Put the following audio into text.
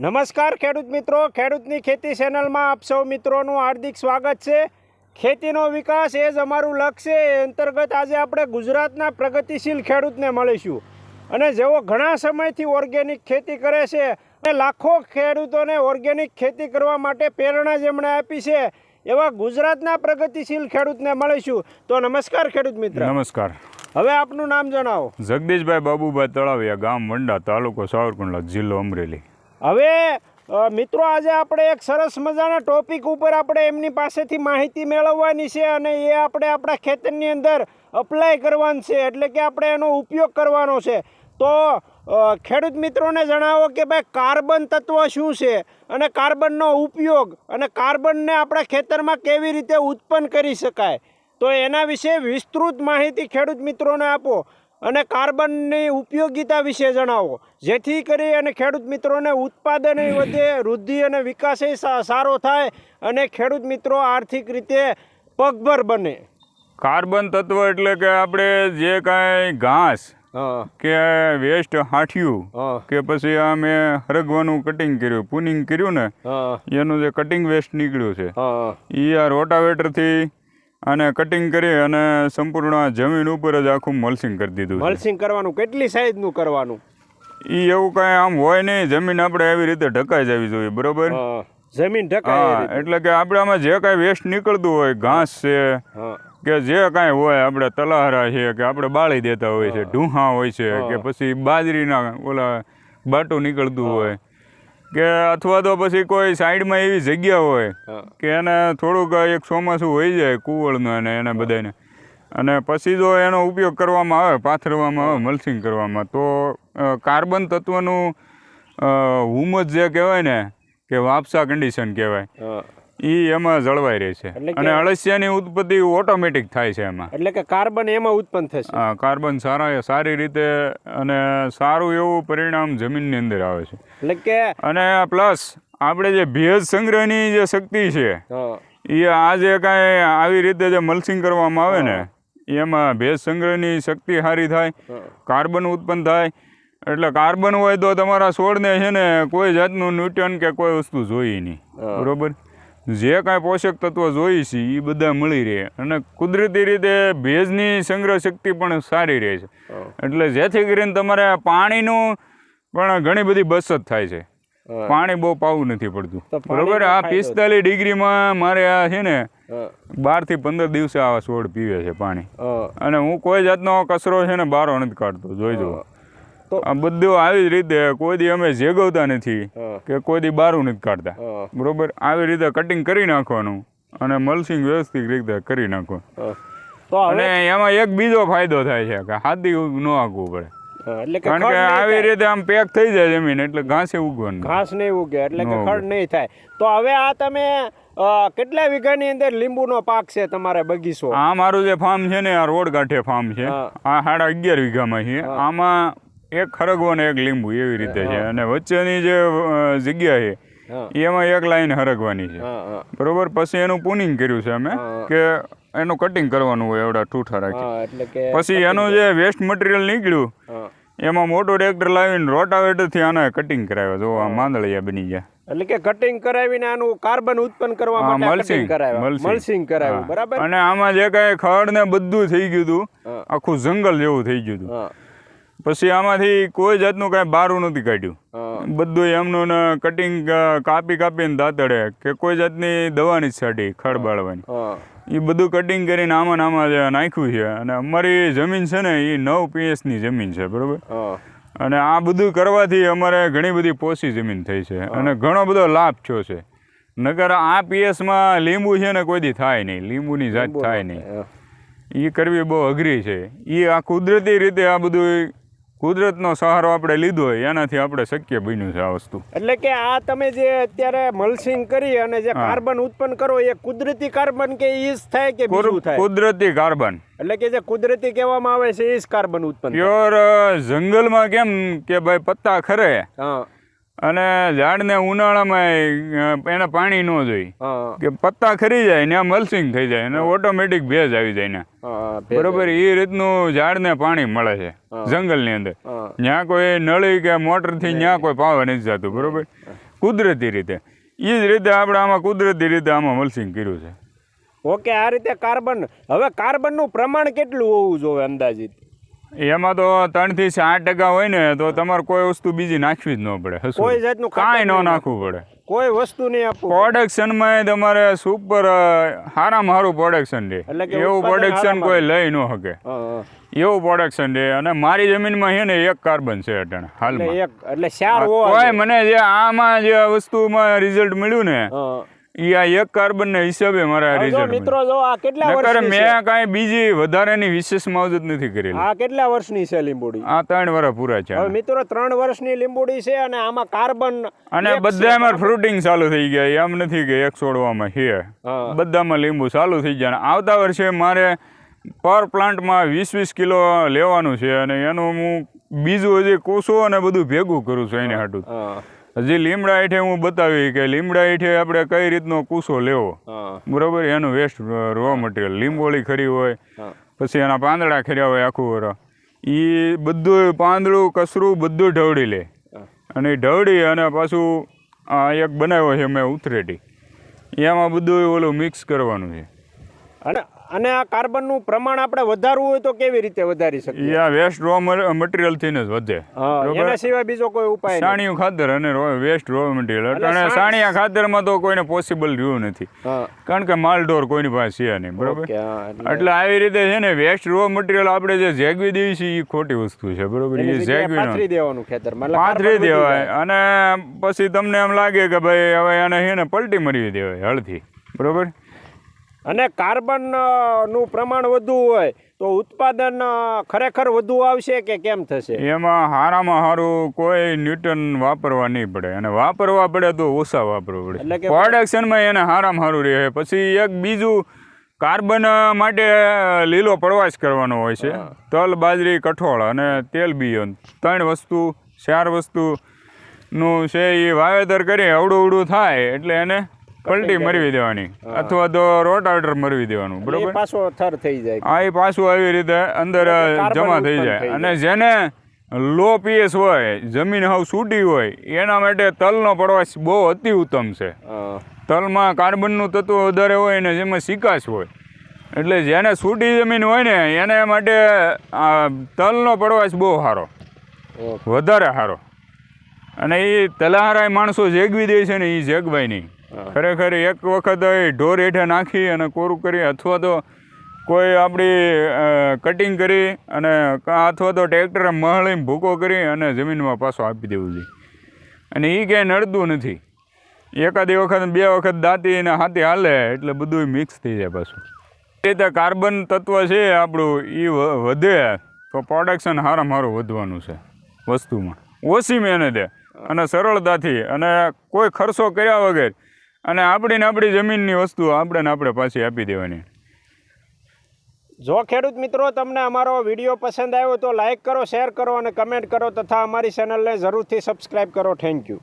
નમસ્કાર ખેડૂત મિત્રો ખેડૂતની ખેતી ચેનલમાં આપ સૌ મિત્રોનું હાર્દિક સ્વાગત છે. ખેતીનો વિકાસ એ જ અમારું લક્ષ્ય એ અંતર્ગત આજે આપણે ગુજરાતના પ્રગતિશીલ ખેડૂતને મળીશું. અને જેઓ ઘણા સમયથી ઓર્ગેનિક ખેતી કરે છે અને લાખો ખેડૂતોને ઓર્ગેનિક ખેતી કરવા માટે પ્રેરણા જેમણે આપી છે એવા ગુજરાતના પ્રગતિશીલ ખેડૂતને મળીશું. તો નમસ્કાર ખેડૂત મિત્ર. નમસ્કાર. હવે આપનું નામ જણાવો. જગદીશભાઈ બાબુભાઈ તળાવિયા ગામ વંડા તાલુકો સાવરકુંડલા જિલ્લો અમરેલી. હવે મિત્રો, આજે આપણે એક સરસ મજાના ટોપિક ઉપર આપણે એમની પાસેથી માહિતી મેળવવાની છે અને એ આપણે આપણા ખેતરની અંદર અપ્લાય કરવાનું છે. એટલે કે આપણે એનો ઉપયોગ કરવાનો છે. તો ખેડૂત મિત્રોને જણાવો કે ભાઈ, કાર્બન તત્વ શું છે અને કાર્બનનો ઉપયોગ અને કાર્બનને આપણા ખેતરમાં કેવી રીતે ઉત્પન્ન કરી શકાય? તો એના વિશે વિસ્તૃત માહિતી ખેડૂત મિત્રોને આપો. અને કાર્બનની ઉપયોગિતા વિશે જણાવો. જેથી કરી અને ખેડૂત મિત્રોને ઉત્પાદન વધે વૃદ્ધિ અને વિકાસ સારો થાય અને ખેડૂત મિત્રો આર્થિક રીતે પગભર બને. કાર્બન તત્વ એટલે કે આપણે જે કાંઈ ઘાસ કે વેસ્ટ હાંઠ્યું કે પછી આ મેં હરગવાનું કટિંગ કર્યું પુનિંગ કર્યું ને એનું જે કટિંગ વેસ્ટ નીકળ્યું છે એ આ રોટાવેટરથી આને કટિંગ કરી અને સંપૂર્ણ આ જમીન ઉપર જ આખું મલ્સિંગ કરી દીધું મલ્સિંગ કરવાનું કેટલી સાઈઝનું કરવાનું? એ એવું કાંઈ આમ હોય નહીં જમીન આપણે એવી રીતે ઢકાઈ જવી જોઈએ બરોબર? જમીન ઢકાય. એટલે કે આપણે આમાં જે કાંઈ વેસ્ટ નીકળતું હોય ઘાસ છે કે જે કાંઈ હોય આપણે તલહારા છે કે આપણે બાળી દેતા હોય છે ઢૂંહા હોય છે કે પછી બાજરીના ઓલા બાટું નીકળતું હોય કે અથવા તો પછી કોઈ સાઈડમાં એવી જગ્યા હોય કે એને થોડુંક એક ચોમાસું હોય જાય કુવળનું અને એને બધાને અને પછી જો એનો ઉપયોગ કરવામાં આવે પાથરવામાં આવે મલ્સિંગ કરવામાં તો કાર્બન તત્વનું હુમસ જે કહેવાય ને કે વાપસા કન્ડિશન કહેવાય. એ એમાં જળવાઈ રહે છે. અને અળસિયાની ઉત્પત્તિ ઓટોમેટિક થાય છે એમાં. એટલે કે કાર્બન એમાં ઉત્પન્ન થશે. હા કાર્બન સારા સારી રીતે અને સારું એવું પરિણામ જમીનની અંદર આવે છે. એટલે કે અને પ્લસ આપણે જે ભેજ સંગ્રહની જે શક્તિ છે એ આ જે કાંઈ આવી રીતે જે મલ્સિંગ કરવામાં આવે ને એમાં ભેજ સંગ્રહની શક્તિ સારી થાય કાર્બન ઉત્પન્ન થાય એટલે કાર્બન હોય તો તમારા છોડને છે ને કોઈ જાતનું ન્યુટ્રન કે કોઈ વસ્તુ જોઈએ નહીં. બરોબર? જે કાંઈ પોષક તત્વો જોઈએ છે એ બધા મળી રહે. અને કુદરતી રીતે ભેજની સંગ્રહ શક્તિ પણ સારી રહે છે. એટલે જેથી કરીને તમારે પાણીનું પણ ઘણી બધી બચત થાય છે. પાણી બહુ પાવું નથી પડતું. બરોબર? આ પિસ્તાલીસ ડિગ્રીમાં મારે આ છે ને બારથી પંદર દિવસે આવા છોડ પીવે છે પાણી. અને હું કોઈ જાતનો કચરો છે ને બારો નથી કાઢતો. જોઈ તો- આ બધું આવી જ રીતે કોઈ દી અમે જેગવતા નથી કે કોઈ દી બારું નથી કાઢતા. બરોબર? આવી રીતે કટિંગ કરી નાખવાનું અને મલસિંગ વ્યવસ્થિત રીતે કરી નાખો તો અને એમાં એક બીજો ફાયદો થાય છે કે હાથી ન આગવું પડે. કારણ કે આવી રીતે આમ પેક થઈ જાય જમીન એટલે ઘાસે ઉગવાનું. ઘાસ નહીં ઉગે એટલે કે ખડ નહીં થાય. તો હવે આ તમે કેટલા વીઘાની અંદર લીંબુનો પાક છે તમારે બગીચો? આ મારું જે ફાર્મ છે ને આ રોડ કાંઠે ફાર્મ છે આ સાડા અગિયાર વીઘામાં છે. આમાં એક ખરગવો ને એક લીંબુ એવી રીતે છે. અને વચ્ચેની જે જગ્યા છે એમાં એક લાઈન હરગવાની છે. બરોબર? પછી એનું પુનિંગ કર્યું છે અમે કે એનું કટિંગ કરવાનું હોય એવડા ઠૂઠા રાખી. પછી એનું જે વેસ્ટ મટીરિયલ નીકળ્યું એમાં મોટું ટ્રેક્ટર લાવીને રોટાવેટરથી આને કટિંગ કરાવ્યો. જો આ માંદળિયા બની ગયા. એટલે કે કટિંગ કરાવીને આનું કાર્બન ઉત્પન્ન કરવા માટે મલ્સિંગ, કરાવ્યું. મલ્સિંગ. કરાવ્યું. બરાબર? અને આમાં જે કાંઈ ખડ ને બધું થઈ ગયું હતું આખું જંગલ જેવું થઈ ગયું હતું પછી આમાંથી કોઈ જાતનું કાંઈ બારું નથી કાઢ્યું. બધું એમનું કટિંગ કાપી કાપીને દાંતડે કે કોઈ જાતની દવાની છાંટી ખડ બાળવાની. એ બધું કટિંગ કરીને આમાં આમાં નાખ્યું છે અને અમારી જમીન છે ને એ નવ પીએસની જમીન છે બરોબર? અને આ બધું કરવાથી અમારે ઘણી બધી પોસી જમીન થઈ છે અને ઘણો બધો લાભ થયો છે. નગર આ પીએસમાં લીંબુ છે ને કોઈ દી થાય નહીં લીંબુની જાત થાય નહીં. એ કરવી બહુ અઘરી છે. એ આ કુદરતી રીતે આ બધું કુદરતનો સહારો આપણે લીધો હોય એનાથી આપણે શક્ય બન્યું છે આ વસ્તુ. એટલે કે આ તમે જે અત્યારે મલ્સિંગ કરી અને જે કાર્બન ઉત્પન્ન કરો એ કુદરતી કાર્બન કે ઈ થાય કે બીજું થાય? કુદરતી કાર્બન. એટલે કે જે કુદરતી કહેવામાં આવે છે એ કાર્બન ઉત્પન્ન. પ્યોર જંગલમાં કેમ કે ભાઈ પત્તા ખરે? હા. અને ઝાડને ઉનાળામાં એને પાણી ન જોઈ કે પત્તા ખરી જાય ને મલ્સિંગ થઈ જાય અને ઓટોમેટિક ભેજ આવી જાય ને. બરોબર એ રીતનું ઝાડને પાણી મળે છે. જંગલની અંદર. ત્યાં કોઈ નળી કે મોટરથી ત્યાં કોઈ પાવા નથી જતું બરોબર? કુદરતી રીતે. એ જ રીતે આપણે આમાં કુદરતી રીતે આમાં મલસિંગ કર્યું છે. ઓકે આ રીતે કાર્બન હવે કાર્બનનું પ્રમાણ કેટલું હોવું જોઈએ અંદાજિત? એમાં તો ત્રણથી સાત ટકા હોય ને તો તમારે કોઈ વસ્તુ બીજી નાખવી જ ન પડે કોઈ જાતનું કાંઈ ન નાખવું પડે. કોઈ વસ્તુ નહીં આપવું. પ્રોડક્શનમાં તમારે સુપર સારામાં સારું પ્રોડક્શન છે એવું પ્રોડક્શન કોઈ લઈ ન શકે. એવું પ્રોડક્શન છે અને મારી જમીનમાં છે ને એક કાર્બન છે અટાણે હાલમાં. એટલે કોઈ મને જે આમાં જે વસ્તુમાં રિઝલ્ટ મળ્યું ને એ આ એક કાર્બન ના હિસાબે મારા રિઝલ્ટ મિત્રો જો આ કેટલા નકર મેં કાંઈ બીજી વધારાની વિશેષ માવજત નથી કરેલી. આ કેટલા વર્ષની છે લીંબુડી? આ ત્રણ વર્ષ પૂરા છે હવે મિત્રો ત્રણ વર્ષની લીંબુડી છે અને આમાં કાર્બન અને બધામાં ફ્રૂટિંગ ચાલુ થઈ ગયા એમ નથી કે એક છોડવામાં છે. બધામાં લીંબુ ચાલુ થઈ ગયા. આવતા વર્ષે મારે પર પ્લાન્ટમાં વીસ વીસ કિલો લેવાનું છે અને એનું હું બીજું હજી કોસો અને બધું ભેગું કરું છું એને હાટું. હજી લીમડા હેઠે હું બતાવી કે લીમડા હેઠે આપણે કઈ રીતનો કૂસો લેવો? બરોબર? એનું વેસ્ટ રો મટીરિયલ લીંબોળી ખરી હોય પછી એના પાંદડા ખર્યા હોય આખું વર. એ બધું પાંદડું કસરું બધું ઢવડી લે. અને એ ઢવડી અને પાછું આ એક બનાવ્યો છે મેં ઉથરેટી. એમાં બધું ઓલું મિક્સ કરવાનું છે. અને અને આ કાર્બનનું પ્રમાણ આપણે વધારવું હોય તો કેવી રીતે વધારી શકીએ? આ વેસ્ટ રો મટીરિયલથી જ વધે. એના સિવાય બીજો કોઈ ઉપાય સાણીયું ખાતર અને વેસ્ટ રો મટીરિયલ એટલે અને સાણ- સાણિયા ખાતરમાં તો કોઈને પોસિબલ રહ્યું નથી. કારણ કે માલઢોર કોઈની પાસે છે નહીં બરોબર? એટલે આવી રીતે છે ને વેસ્ટ રો મટીરિયલ આપણે જે જેગવી દેવી છે એ ખોટી વસ્તુ છે બરોબર? એ જેગવી પાથરી દેવાનું ખેતર પાથરી દેવાય. અને પછી તમને એમ લાગે કે ભાઈ હવે આને છે ને પલટી મરી દેવાય હળથી બરોબર? અને કાર્બનનું પ્રમાણ વધુ હોય તો ઉત્પાદન ખરેખર વધુ આવશે કે કેમ થશે? એમાં હારામાં હારું કોઈ ન્યૂટન વાપરવા નહીં પડે. અને વાપરવા પડે તો ઓછા વાપરવું પડે. પ્રોડક્શનમાં એને હારામાં હારું રહે. પછી એક બીજું કાર્બન માટે લીલો પ્રવાસ કરવાનો હોય છે. તલ બાજરી કઠોળ અને તેલ બિયન. ત્રણ વસ્તુ ચાર વસ્તુ નું છે એ વાવેતર કરી અવડું અવડું થાય. એટલે એને પલટી મરવી દેવાની. અથવા તો રોટાવેટર મરવી દેવાનું બરોબર? પાછો થર થઈ જાય. આ એ પાછું આવી રીતે અંદર જમા થઈ જાય. અને જેને લો પીએસ હોય જમીન હાવ સૂટી હોય એના માટે તલનો પડવાશ બહુ અતિ ઉત્તમ છે. તલમાં કાર્બનનું તત્વ વધારે હોય ને જેમાં સિકાશ હોય. એટલે જેને સૂટી જમીન હોય ને એને માટે આ તલનો પડવાશ બહુ સારો વધારે સારો અને એ તલહારાય માણસો જેગવી દે છે ને એ જેગવાય નહીં. હા. ખરેખર એક વખત ઢોર હેઠે નાખી અને કોરું કરી અથવા તો કોઈ આપણી કટિંગ કરી અને અથવા તો ટ્રેક્ટરે મહળીને ભૂકો કરી અને જમીનમાં પાછો આપી દેવું જોઈએ. અને એ ક્યાંય નડતું નથી. એકાદી વખત બે વખત દાંતી અને હાથી હાલે એટલે બધું મિક્સ થઈ જાય પાછું. એ રીતે કાર્બન તત્વ છે આપણું એ વધે તો પ્રોડક્શન સારામાં સારું વધવાનું છે વસ્તુમાં. ઓછી મહેનતે અને સરળતાથી અને કોઈ ખર્ચો કર્યા વગર અને આપણી ને આપણી જમીનની વસ્તુ આપણે ને આપણે પાછી આપી દેવાની. જો ખેડૂત મિત્રો તમને અમારો વીડિયો પસંદ આવ્યો તો લાઇક કરો શેર કરો અને કમેન્ટ કરો તથા અમારી ચેનલને જરૂરથી સબસ્ક્રાઈબ કરો. Thank you